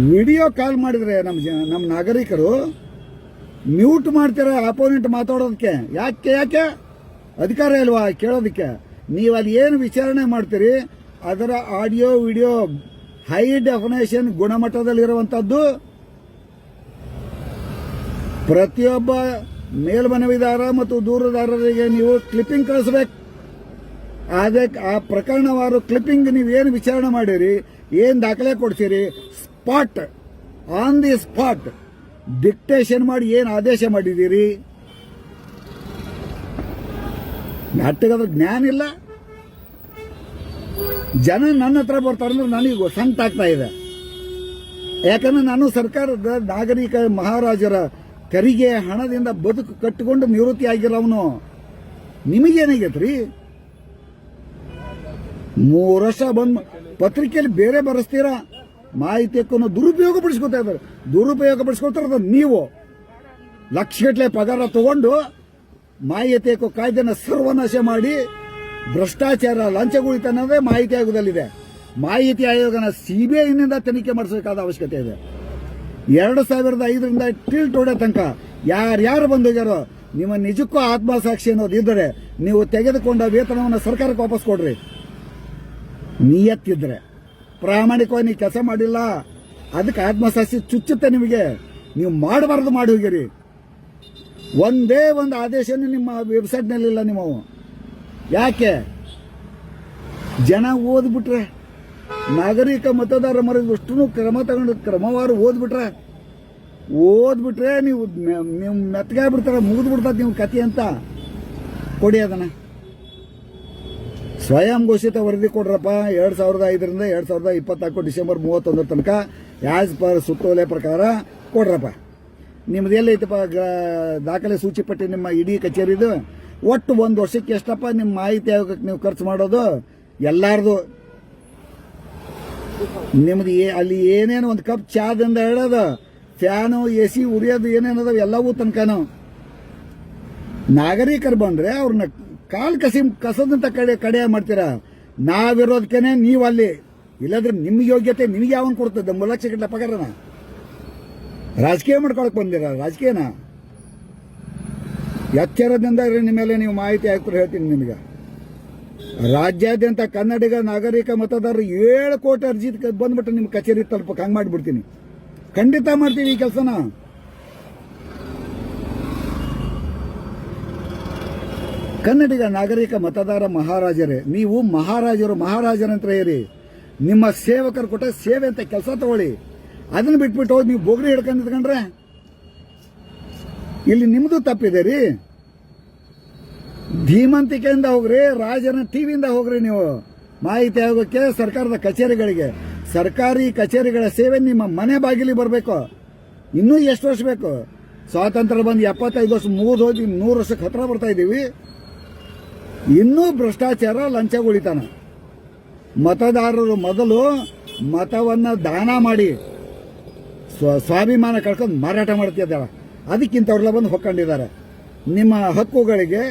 Video call ಮಾಡಿದ್ರೆ ನಮ್ಮ ಜ ನಮ್ಮ ನಾಗರಿಕರು ಮ್ಯೂಟ್ ಮಾಡ್ತಾರೆ ಅಪೋನೆಂಟ್ ಮಾತಾಡೋದಕ್ಕೆ. ಯಾಕೆ ಯಾಕೆ? ಅಧಿಕಾರ ಇಲ್ವಾ ಕೇಳೋದಕ್ಕೆ? ನೀವು ಅಲ್ಲಿ ಏನು ವಿಚಾರಣೆ ಮಾಡ್ತೀರಿ? ಅದರ ಆಡಿಯೋ ವಿಡಿಯೋ ಹೈ ಡೆಫಿನೇಷನ್ ಗುಣಮಟ್ಟದಲ್ಲಿರುವಂಥದ್ದು ಪ್ರತಿಯೊಬ್ಬ ಮೇಲ್ಮನವಿದಾರ ಮತ್ತು ದೂರದಾರರಿಗೆ ನೀವು ಕ್ಲಿಪ್ಪಿಂಗ್ ಕಳಿಸ್ಬೇಕು. ಅದಕ್ಕೆ ಆ ಪ್ರಕರಣವಾರು ಕ್ಲಿಪ್ಪಿಂಗ್ ನೀವು ಏನು ವಿಚಾರಣೆ ಮಾಡಿರಿ? ಏನು ದಾಖಲೆ ಕೊಡ್ತೀರಿ spot. On the spot dictation ಮಾಡಿ ಏನು ಆದೇಶ ಮಾಡಿದ್ದೀರಿ? ನಾಟಕದ ಜ್ಞಾನ ಇಲ್ಲ. ಜನ ನನ್ನ ಹತ್ರ ಬರ್ತಾರೆ ಅಂದ್ರೆ ನನಗೆ ಸಂಕಟ ಆಗ್ತಾ ಇದೆ. ಯಾಕಂದ್ರೆ ನಾನು ಸರ್ಕಾರದ ನಾಗರಿಕ ಮಹಾರಾಜರ ತೆರಿಗೆ ಹಣದಿಂದ ಬದುಕು ಕಟ್ಟಿಕೊಂಡು ನಿವೃತ್ತಿ ಆಗಿರೋವನು ನಿಮಗೇನಾಗೈತ್ರಿ? ಮೂರು ವರ್ಷ ಬಂದ್ ಪತ್ರಿಕೆಯಲ್ಲಿ ಬೇರೆ ಬರೆಸ್ತೀರಾ? ಮಾಹಿತಿಯನ್ನು ದುರುಪಯೋಗ ಪಡಿಸ್ಕೊತಾ ಇದ್ದಾರೆ. ದುರುಪಯೋಗ ಪಡಿಸ್ಕೊತಾರ ನೀವು. ಲಕ್ಷಗಟ್ಟಲೆ ಪಗಾರ ತಗೊಂಡು ಮಾಹಿತಿ ಹಕ್ಕು ಕಾಯ್ದೆನ ಸರ್ವನಾಶ ಮಾಡಿ ಭ್ರಷ್ಟಾಚಾರ ಲಂಚಗುಳಿತನವೇ ಮಾಹಿತಿ ಆಯೋಗದಲ್ಲಿದೆ. ಮಾಹಿತಿ ಆಯೋಗನ ಸಿಬಿಐನಿಂದ ತನಿಖೆ ಮಾಡಿಸಬೇಕಾದ ಅವಶ್ಯಕತೆ ಇದೆ. ಎರಡು ಸಾವಿರದ ಐದರಿಂದ ಟಿಲ್ ಟೋಡೆ ತನಕ ಯಾರ್ಯಾರು ಬಂದೋಗ್ಯಾರೋ ನಿಮ್ಮ ನಿಜಕ್ಕೂ ಆತ್ಮಸಾಕ್ಷಿ ಅನ್ನೋದು ಇದ್ದರೆ ನೀವು ತೆಗೆದುಕೊಂಡ ವೇತನವನ್ನು ಸರ್ಕಾರಕ್ಕೆ ವಾಪಸ್ ಕೊಡ್ರಿ. ನಿಯತ್ತಿದ್ರೆ. ಪ್ರಾಮಾಣಿಕವಾಗಿ ನೀವು ಕೆಲಸ ಮಾಡಿಲ್ಲ, ಅದಕ್ಕೆ ಆತ್ಮಸಾಕ್ಷಿ ಚುಚ್ಚುತ್ತೆ ನಿಮಗೆ. ನೀವು ಮಾಡಬಾರ್ದು ಮಾಡಿ ಹೋಗಿರಿ. ಒಂದೇ ಒಂದು ಆದೇಶ ನಿಮ್ಮ ವೆಬ್ಸೈಟ್ನಲ್ಲಿಲ್ಲ ನೀವು. ಯಾಕೆ? ಜನ ಓದ್ಬಿಟ್ರೆ, ನಾಗರಿಕ ಮತದಾರರ ಮರದ ಅಷ್ಟು ಕ್ರಮ ತಗೊಂಡು ಕ್ರಮವಾರು ಓದ್ಬಿಟ್ರೆ ಓದ್ಬಿಟ್ರೆ ನೀವು ನಿಮ್ಮ ನೀವು ಮೆತ್ತಗಾಗ್ಬಿಡ್ತಾರ ಮುಗಿದು ಬಿಡ್ತದ ನೀವು ಕತೆ ಅಂತ. ಕೊಡಿ ಅದನ್ನ. ಸ್ವಯಂ ಘೋಷಿತ ವರದಿ ಕೊಡ್ರಪ್ಪ. ಎರಡು ಸಾವಿರದ ಐದರಿಂದ ಎರಡು ಸಾವಿರದ ಇಪ್ಪತ್ನಾಲ್ಕು ಡಿಸೆಂಬರ್ ಮೂವತ್ತೊಂದರ ತನಕ ಆಸ್ ಪರ್ ಸುತ್ತೋಲೆ ಪ್ರಕಾರ ಕೊಡ್ರಪ್ಪ. ನಿಮ್ದು ಎಲ್ಲೈತಪ್ಪ ದಾಖಲೆ ಸೂಚಿ ಪಟ್ಟಿ ನಿಮ್ಮ ಇಡೀ ಕಚೇರಿದು. ಒಟ್ಟು ಒಂದು ವರ್ಷಕ್ಕೆ ಎಷ್ಟಪ್ಪ ನಿಮ್ಮ ಮಾಹಿತಿ ಆಯೋಗಕ್ಕೆ ನೀವು ಖರ್ಚು ಮಾಡೋದು? ಎಲ್ಲಾರ್ದು. ನಿಮ್ದು ಏ, ಅಲ್ಲಿ ಏನೇನು ಒಂದು ಕಪ್ ಚಾದಿಂದ ಹೇಳೋದು ಫ್ಯಾನು ಎ ಸಿ ಉರಿಯೋದು ಏನೇನದ ಎಲ್ಲವೂ ತನಕನು. ನಾಗರಿಕರು ಬಂದ್ರೆ ಅವ್ರನ್ನ ಕಾಲ್ ಕಸಿ ಕಸದಂತ ಕಡೆ ಕಡೆ ಮಾಡ್ತೀರಾ? ನಾವಿರೋದಕ್ಕೇನೆ ನೀವು ಅಲ್ಲಿ ಇಲ್ಲಾಂದ್ರೆ ನಿಮ್ಮ ಯೋಗ್ಯತೆ ನಿಮಗೆ ಯಾವನ್ ಕೊಡ್ತದೆ? ಮೂರು ಲಕ್ಷ ಗಂಟೆ ಪಗಾರನ? ರಾಜಕೀಯ ಮಾಡ್ಕೊಳಕ್ ಬಂದಿರ? ರಾಜಕೀಯನ? ಎಚ್ಚರದಿಂದ ನಿಮ್ಮ ಮೇಲೆ ನೀವು ಮಾಹಿತಿ ಹಾಕ್ತಾರೆ ಹೇಳ್ತೀನಿ ನಿಮಗೆ. ರಾಜ್ಯಾದ್ಯಂತ ಕನ್ನಡಿಗ, ನಾಗರಿಕ ಮತದಾರರು ಏಳು ಕೋಟಿ ಅರ್ಜಿ ಬಂದ್ಬಿಟ್ಟು ನಿಮ್ಮ ಕಚೇರಿ ತಲುಪಕ್ಕೆ ಹಂಗೆ ಮಾಡಿಬಿಡ್ತೀನಿ. ಖಂಡಿತ ಮಾಡ್ತೀವಿ ಈ ಕೆಲಸನ. ಕನ್ನಡಿಗ ನಾಗರಿಕ ಮತದಾರ ಮಹಾರಾಜರೇ, ನೀವು ಮಹಾರಾಜರು ಮಹಾರಾಜರಂತ್ರ ಇರಿ ನಿಮ್ಮ ಸೇವಕರು ಕೊಟ್ಟ ಸೇವೆ ಅಂತ ಕೆಲಸ ತಗೊಳ್ಳಿ. ಅದನ್ನ ಬಿಟ್ಬಿಟ್ಟು ಹೋಗಿ ನೀವು ಬೋಗಡಿ ಹಿಡ್ಕೊಂಡು ನಿಂತ್ಕೊಂಡ್ರೆ? ಇಲ್ಲಿ ನಿಮ್ಮದು ತಪ್ಪಿದೆ ರೀ. ಧೀಮಂತಿಕೆಯಿಂದ ಹೋಗ್ರಿ, ರಾಜನ ಟಿವಿಯಿಂದ ಹೋಗ್ರಿ ನೀವು. ಮಾಹಿತಿ ಆಗೋಕ್ಕೆ ಸರ್ಕಾರದ ಕಚೇರಿಗಳಿಗೆ. ಸರ್ಕಾರಿ ಕಚೇರಿಗಳ ಸೇವೆ ನಿಮ್ಮ ಮನೆ ಬಾಗಿಲಿ ಬರಬೇಕು. ಇನ್ನೂ ಎಷ್ಟು ವರ್ಷ ಬೇಕು? ಸ್ವಾತಂತ್ರ್ಯ ಬಂದು ಎಪ್ಪತ್ತೈದು ವರ್ಷ ಮೂರು ಹೋಗಿ ನೂರು ವರ್ಷಕ್ಕೆ ಹತ್ರ ಬರ್ತಾ ಇದ್ದೀವಿ. ಇನ್ನೂ ಭ್ರಷ್ಟಾಚಾರ ಲಂಚ ಉಳಿತಾನ ಮತದಾರರು ಮೊದಲು ಮತವನ್ನ ದಾನ ಮಾಡಿ ಸ್ವ, ಸ್ವಾಭಿಮಾನ ಕಳ್ಕೊಂಡು ಮಾರಾಟ ಮಾಡ್ತಿದ್ದಾರ. ಅದಕ್ಕಿಂತವ್ರೆಲ್ಲ ಬಂದು ಹೊಕ್ಕೊಂಡಿದ್ದಾರೆ. ನಿಮ್ಮ ಹಕ್ಕುಗಳಿಗೆ,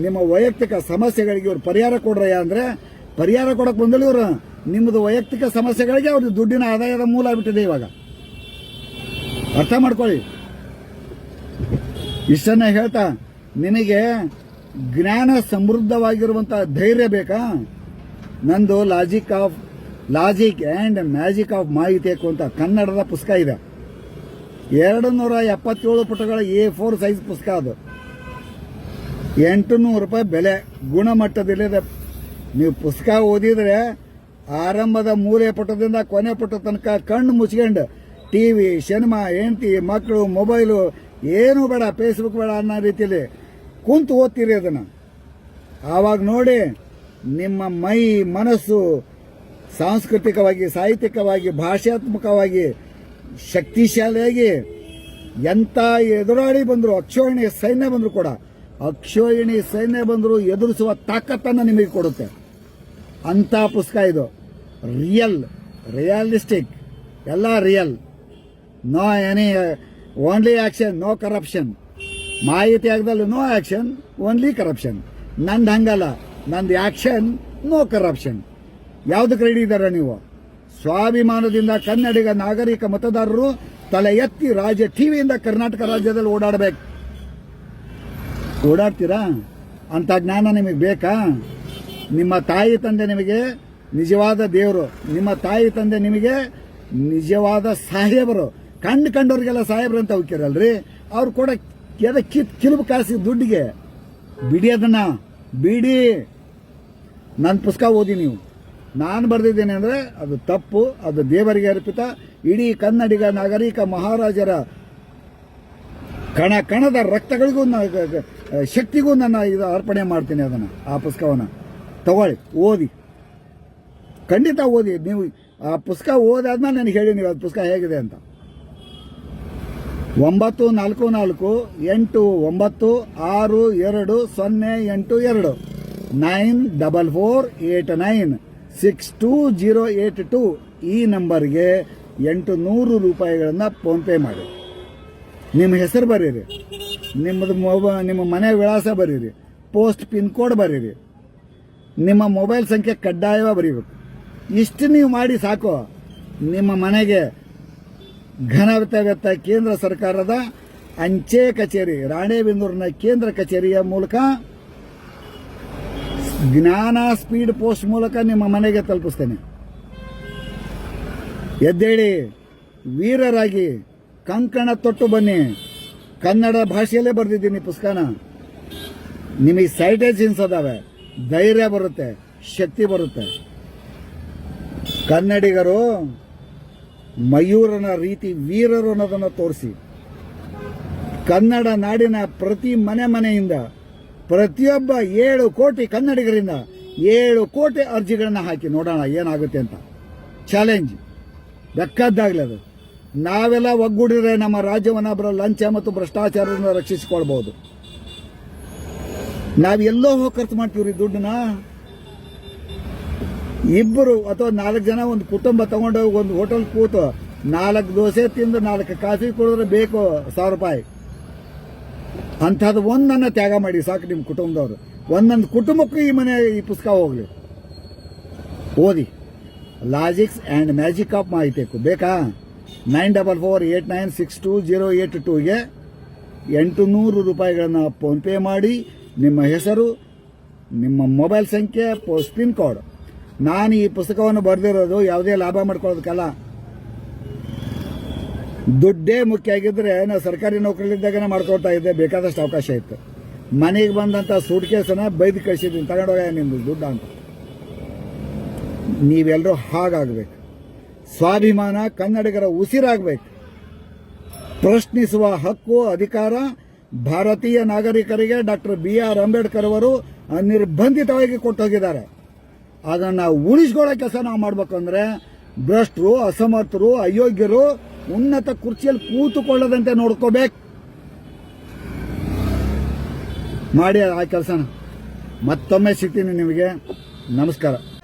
ನಿಮ್ಮ ವೈಯಕ್ತಿಕ ಸಮಸ್ಯೆಗಳಿಗೆ ಇವ್ರು ಪರಿಹಾರ ಕೊಡ್ರಯ್ಯ ಅಂದ್ರೆ ಪರಿಹಾರ ಕೊಡಕ್ ಬಂದಳು ಇವರು ನಿಮ್ಮದು ವೈಯಕ್ತಿಕ ಸಮಸ್ಯೆಗಳಿಗೆ ಅವ್ರದ್ದು ದುಡ್ಡಿನ ಆದಾಯದ ಮೂಲ ಆಗ್ಬಿಟ್ಟಿದೆ ಇವಾಗ. ಅರ್ಥ ಮಾಡ್ಕೊಳ್ಳಿ. ಇಷ್ಟನ್ನ ಹೇಳ್ತಾ, ನಿನಗೆ ಜ್ಞಾನ ಸಮೃದ್ಧವಾಗಿರುವಂತಹ ಧೈರ್ಯ ಬೇಕಾ? ನಂದು logic of logic and magic of ಮಾಹಿತಿ ಅಂತ ಕನ್ನಡದ ಪುಸ್ತಕ ಇದೆ. ಎರಡು ನೂರ ಎಪ್ಪತ್ತೇಳು ಪುಟಗಳ ಎ ಫೋರ್ ಸೈಜ್ ಪುಸ್ತಕ ಅದು. ಎಂಟು ನೂರು ರೂಪಾಯಿ ಬೆಲೆ, ಗುಣಮಟ್ಟದಲ್ಲಿದೆ. ನೀವು ಪುಸ್ತಕ ಓದಿದ್ರೆ ಆರಂಭದ ಮೂರೇ ಪುಟದಿಂದ ಕೊನೆ ಪುಟ ತನಕ ಕಣ್ಣು ಮುಚ್ಕೊಂಡು, ಟಿವಿ ಸಿನಿಮಾ ಹೆಂಡತಿ, ಮಕ್ಕಳು ಮೊಬೈಲು ಏನೂ ಬೇಡ ಫೇಸ್ಬುಕ್ ಬೇಡ ಅನ್ನೋ ರೀತಿಯಲ್ಲಿ ಕುಂತು ಓದ್ತೀರಿ ಅದನ್ನು. ಆವಾಗ ನೋಡಿ ನಿಮ್ಮ ಮೈ ಮನಸ್ಸು ಸಾಂಸ್ಕೃತಿಕವಾಗಿ, ಸಾಹಿತ್ಯಿಕವಾಗಿ, ಭಾಷಾತ್ಮಕವಾಗಿ, ಶಕ್ತಿಶಾಲಿಯಾಗಿ ಎಂಥ ಎದುರಾಳಿ ಬಂದ್ರು, ಅಕ್ಷೋಹಿಣಿ ಸೈನ್ಯ ಬಂದರೂ ಕೂಡ, ಅಕ್ಷೋಹಿಣಿ ಸೈನ್ಯ ಬಂದರೂ ಎದುರಿಸುವ ತಾಕತ್ತನ್ನು ನಿಮಗೆ ಕೊಡುತ್ತೆ. ಅಂಥ ಪುಸ್ತಕ ಇದು. ರಿಯಲ್, ರಿಯಲಿಸ್ಟಿಕ್, ಎಲ್ಲ real. No any, only action, no corruption. ಮಾಹಿತಿ ಆಗದಲ್ಲ ನೋ ಆಕ್ಷನ್ ಓನ್ಲಿ ಕರಪ್ಷನ್ ನಂದು ಹಂಗಲ್ಲ, ನಂದು ಆಕ್ಷನ್ ನೋ ಕರಪ್ಷನ್ ಯಾವುದಕ್ಕೆ ರೆಡಿ ಇದ್ದಾರೆ ನೀವು? ಸ್ವಾಭಿಮಾನದಿಂದ ಕನ್ನಡಿಗ ನಾಗರಿಕ ಮತದಾರರು ತಲೆ ಎತ್ತಿ ರಾಜ್ಯ ಟಿವಿಯಿಂದ ಕರ್ನಾಟಕ ರಾಜ್ಯದಲ್ಲಿ ಓಡಾಡಬೇಕು. ಓಡಾಡ್ತೀರಾ? ಅಂತ ಜ್ಞಾನ ನಿಮಗೆ ಬೇಕಾ? ನಿಮ್ಮ ತಾಯಿ ತಂದೆ ನಿಮಗೆ ನಿಜವಾದ ದೇವರು. ನಿಮ್ಮ ತಾಯಿ ತಂದೆ ನಿಮಗೆ ನಿಜವಾದ ಸಾಹೇಬರು. ಕಂಡು ಕಂಡವ್ರಿಗೆಲ್ಲ ಸಾಹೇಬ್ರು ಅಂತ ಹೋಗ್ತೀರಲ್ರಿ ಅವ್ರು ಕೂಡ ಎದ ಕಿತ್ ಕಿಲುಬು ಕಾಸಿ ದುಡ್ಡಿಗೆ? ಬಿಡಿ ಅದನ್ನ. ಬಿಡಿ. ನನ್ನ ಪುಸ್ತಕ ಓದಿ ನೀವು. ನಾನು ಬರೆದಿದ್ದೇನೆ ಅಂದರೆ ಅದು ತಪ್ಪು, ಅದು ದೇವರಿಗೆ ಅರ್ಪಿತ. ಇಡೀ ಕನ್ನಡಿಗ, ನಾಗರಿಕ, ಮಹಾರಾಜರ ಕಣ, ಕಣದ ರಕ್ತಗಳಿಗೂ ಶಕ್ತಿಗೂ ನನ್ನ ಇದು ಅರ್ಪಣೆ ಮಾಡ್ತೀನಿ ಅದನ್ನು, ಆ ಪುಸ್ತಕವನ್ನು. ತಗೊಳ್ಳಿ, ಓದಿ. ಖಂಡಿತ ಓದಿ. ನೀವು ಆ ಪುಸ್ತಕ ಓದಾದ್ಮೇಲೆ ನನಗೆ ಹೇಳಿ ನೀವು ಅದು ಪುಸ್ತಕ ಹೇಗಿದೆ ಅಂತ. ಒಂಬತ್ತು ನಾಲ್ಕು ನಾಲ್ಕು, ಎಂಟು ಒಂಬತ್ತು, ಆರು ಎರಡು, ಸೊನ್ನೆ ಎಂಟು ಎರಡು. Nine double four eight nine six two zero eight two ಈ ನಂಬರ್ಗೆ ಎಂಟು ನೂರು ರೂಪಾಯಿಗಳನ್ನು ಫೋನ್ಪೇ ಮಾಡಿ. ನಿಮ್ಮ ಹೆಸರು ಬರೀರಿ. ನಿಮ್ಮದು ಮೊಬ, ನಿಮ್ಮ ಮನೆ ವಿಳಾಸ ಬರೀರಿ. ಪೋಸ್ಟ್ ಪಿನ್ ಕೋಡ್ ಬರೀರಿ. ನಿಮ್ಮ ಮೊಬೈಲ್ ಸಂಖ್ಯೆ ಕಡ್ಡಾಯವಾಗಿ ಬರೀಬೇಕು. ಇಷ್ಟು ನೀವು ಮಾಡಿ ಸಾಕು. ನಿಮ್ಮ ಮನೆಗೆ ಘನವೆತ್ತ ಕೇಂದ್ರ ಸರ್ಕಾರದ ಅಂಚೆ ಕಚೇರಿ ರಾಣೇಬೆಂದೂರಿನ ಕೇಂದ್ರ ಕಚೇರಿಯ ಮೂಲಕ ಜ್ಞಾನ ಸ್ಪೀಡ್ ಪೋಸ್ಟ್ ಮೂಲಕ ನಿಮ್ಮ ಮನೆಗೆ ತಲುಪಿಸ್ತೇನೆ. ಎದ್ದೇಳಿ, ವೀರರಾಗಿ ಕಂಕಣ ತೊಟ್ಟು ಬನ್ನಿ. ಕನ್ನಡ ಭಾಷೆಯಲ್ಲೇ ಬರೆದಿದ್ದೀನಿ ಪುಸ್ತಕನ ನಿಮಗೆ ಸೈಟೇಷನ್ಸ್ ಅದಾವೆ. ಧೈರ್ಯ ಬರುತ್ತೆ, ಶಕ್ತಿ ಬರುತ್ತೆ. ಕನ್ನಡಿಗರು ಮಯೂರನ ರೀತಿ ವೀರರು ಅನ್ನೋದನ್ನು ತೋರಿಸಿ. ಕನ್ನಡ ನಾಡಿನ ಪ್ರತಿ ಮನೆ ಮನೆಯಿಂದ ಪ್ರತಿಯೊಬ್ಬ ಏಳು ಕೋಟಿ ಕನ್ನಡಿಗರಿಂದ ಏಳು ಕೋಟಿ ಅರ್ಜಿಗಳನ್ನ ಹಾಕಿ ನೋಡೋಣ ಏನಾಗುತ್ತೆ ಅಂತ. ಚಾಲೆಂಜ್. ಬೆಕ್ಕದ್ದಾಗಲಿ ಅದು. ನಾವೆಲ್ಲ ಒಗ್ಗೂಡಿದ್ರೆ ನಮ್ಮ ರಾಜ್ಯವನ್ನು ಬರೋ ಲಂಚ ಮತ್ತು ಭ್ರಷ್ಟಾಚಾರದಿಂದ ರಕ್ಷಿಸಿಕೊಳ್ಬಹುದು. ನಾವು ಎಲ್ಲೋ ಹೋಗಿ ಖರ್ಚು ಮಾಡ್ತೀವ್ರಿ ದುಡ್ಡನ್ನ. ಇಬ್ಬರು ಅಥವಾ ನಾಲ್ಕು ಜನ ಒಂದು ಕುಟುಂಬ ತಗೊಂಡೋಗಿ ಒಂದು ಹೋಟೆಲ್ ಕೂತು ನಾಲ್ಕು ದೋಸೆ ತಿಂದು ನಾಲ್ಕು ಕಾಫಿ ಕುಡಿದ್ರೆ ಬೇಕು ಸಾವಿರ ರೂಪಾಯಿ. ಅಂಥದ್ದು ಒಂದನ್ನ ತ್ಯಾಗ ಮಾಡಿ, ಸಾಕು ನಿಮ್ಮ ಕುಟುಂಬದವರು. ಒಂದೊಂದು ಕುಟುಂಬಕ್ಕೂ ಈ ಮನೆ ಈ ಪುಸ್ತಕ ಹೋಗ್ಲಿ. ಓದಿ. ಲಾಜಿಕ್ಸ್ ಆ್ಯಂಡ್ ಮ್ಯಾಜಿಕ್ ಆಫ್ ಮಾಹಿತಿಕ್ಕು ಬೇಕಾ? Nine double four eight nine six two zero eight ಟೂಗೆ ಎಂಟು ನೂರು ರೂಪಾಯಿಗಳನ್ನು ಫೋನ್ಪೇ ಮಾಡಿ, ನಿಮ್ಮ ಹೆಸರು, ನಿಮ್ಮ ಮೊಬೈಲ್ ಸಂಖ್ಯೆ ಪಿನ್ ಕೋಡ್ ನಾನು ಈ ಪುಸ್ತಕವನ್ನು ಬರೆದಿರೋದು ಯಾವುದೇ ಲಾಭ ಮಾಡ್ಕೊಳ್ಳೋದಕ್ಕಲ್ಲ. ದುಡ್ಡೇ ಮುಖ್ಯ ಆಗಿದ್ರೆ ನಾ ಸರ್ಕಾರಿ ನೌಕರಿಲಿದ್ದಾಗನೇ ಮಾಡ್ಕೊಳ್ತಾ ಇದ್ದೆ, ಬೇಕಾದಷ್ಟು ಅವಕಾಶ ಇತ್ತು. ಮನೆಗೆ ಬಂದಂಥ ಸೂಟ್ ಕೇಸನ್ನ ಬೈದು ಕಳಿಸಿದ್ದೀನಿ ತಗೊಂಡೋಗ ನಿಮ್ದು ದುಡ್ಡು ಅಂತ. ನೀವೆಲ್ಲರೂ ಹಾಗಾಗಬೇಕು. ಸ್ವಾಭಿಮಾನ, ಕನ್ನಡಿಗರ ಉಸಿರಾಗಬೇಕು. ಪ್ರಶ್ನಿಸುವ ಹಕ್ಕು, ಅಧಿಕಾರ ಭಾರತೀಯ ನಾಗರಿಕರಿಗೆ ಡಾಕ್ಟರ್ ಬಿ ಆರ್ ಅಂಬೇಡ್ಕರ್ ಅವರು ನಿರ್ಬಂಧಿತವಾಗಿ ಕೊಟ್ಟು ಹೋಗಿದ್ದಾರೆ ಅದನ್ನು ಉಳಿಸ್ಕೊಳ್ಳೋ ಕೆಲಸ ನಾವು ಮಾಡ್ಬೇಕಂದ್ರೆ ಭ್ರಷ್ಟರು, ಅಸಮರ್ಥರು, ಅಯೋಗ್ಯರು ಉನ್ನತ ಕುರ್ಚಿಯಲ್ಲಿ ಕೂತುಕೊಳ್ಳದಂತೆ ನೋಡ್ಕೋಬೇಕು. ಮಾಡಿ ಆ ಕೆಲಸನ. ಮತ್ತೊಮ್ಮೆ ಸಿಗ್ತೀನಿ ನಿಮಗೆ. ನಮಸ್ಕಾರ.